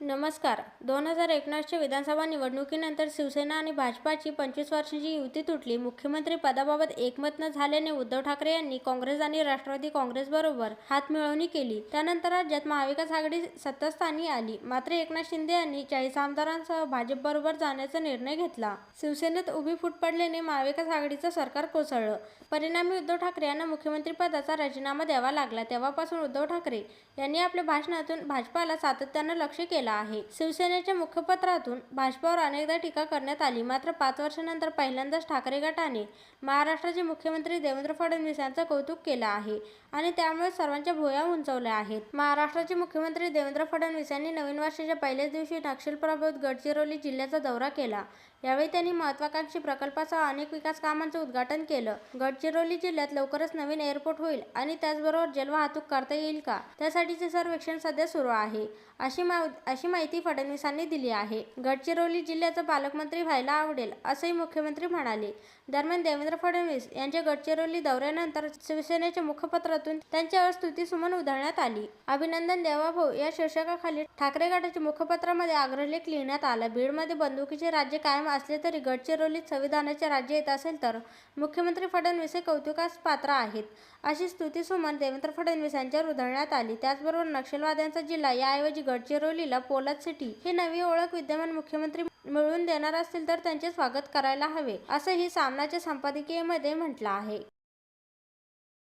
नमस्कार. दोन हजार एकोणासच्या विधानसभा निवडणुकीनंतर शिवसेना आणि भाजपाची पंचवीस वर्षांची युती तुटली. मुख्यमंत्री पदाबाबत एकमत न झाल्याने उद्धव ठाकरे यांनी काँग्रेस आणि राष्ट्रवादी काँग्रेसबरोबर हातमिळवणी केली. त्यानंतर राज्यात महाविकास आघाडी सत्तास्थानी आली. मात्र एकनाथ शिंदे यांनी चाळीस आमदारांसह भाजपबरोबर जाण्याचा निर्णय घेतला. शिवसेनेत उभी फूट पडल्याने महाविकास आघाडीचं सरकार कोसळलं. परिणामी उद्धव ठाकरे यांना मुख्यमंत्रीपदाचा राजीनामा द्यावा लागला. तेव्हापासून उद्धव ठाकरे यांनी आपल्या भाषणातून भाजपाला सातत्यानं लक्ष केलं. आहे. शिवसेनेच्या मुखपत्रातून भाजपावर अनेकदा टीका करण्यात आली. मात्र पाच वर्षांनंतर पहिल्यांदाच ठाकरे गटाने महाराष्ट्राचे मुख्यमंत्री देवेंद्र फडणवीस यांचं कौतुक केलं आहे आणि त्यामुळे सर्वांच्या भुया उंचावल्या आहेत. महाराष्ट्राचे मुख्यमंत्री देवेंद्र फडणवीस यांनी नवीन वर्षाच्या पहिल्याच दिवशी नक्षलप्रभावित गडचिरोली जिल्ह्याचा दौरा केला. यावेळी त्यांनी महत्वाकांक्षी प्रकल्पासह अनेक विकास कामांचं उद्घाटन केलं. गडचिरोली जिल्ह्यात लवकरच नवीन एअरपोर्ट होईल आणि त्याचबरोबर जलवाहतूक करता येईल का? त्यासाठीचे सर्वेक्षण सध्या सुरू आहे. अशी मा अशी माहिती फडणवीसांनी दिली आहे. गडचिरोली जिल्ह्याचं पालकमंत्री व्हायला आवडेल असंही मुख्यमंत्री म्हणाले. दरम्यान देवेंद्र फडणवीस यांच्या गडचिरोली दौऱ्यानंतर शिवसेनेच्या मुखपत्रातून त्यांच्यावर स्तुतीसुमन उधळण्यात आली. अभिनंदन देवाभाऊ या शीर्षकाखाली ठाकरे गटाच्या मुखपत्रामध्ये आग्रहलेख लिहिण्यात आला. बीडमध्ये बंदुकीचे राज्य कायम असले तरी गडचिरोलीत संविधानाचे राज्य येत असेल तर मुख्यमंत्री फडणवीस हे कौतुकास पात्र आहेत. अशी स्तुतीसुमन देवेंद्र फडणवीस यांच्यावर उधळण्यात आली. त्याचबरोबर नक्षलवाद्यांचा जिल्हा याऐवजी गडचिरोलीला पोलाद सिटी ही नवी ओळख विद्यमान मुख्यमंत्री मिळवून देणार असतील तर त्यांचे स्वागत करायला हवे असंही सामनाच्या संपादकीयमध्ये म्हटलं आहे.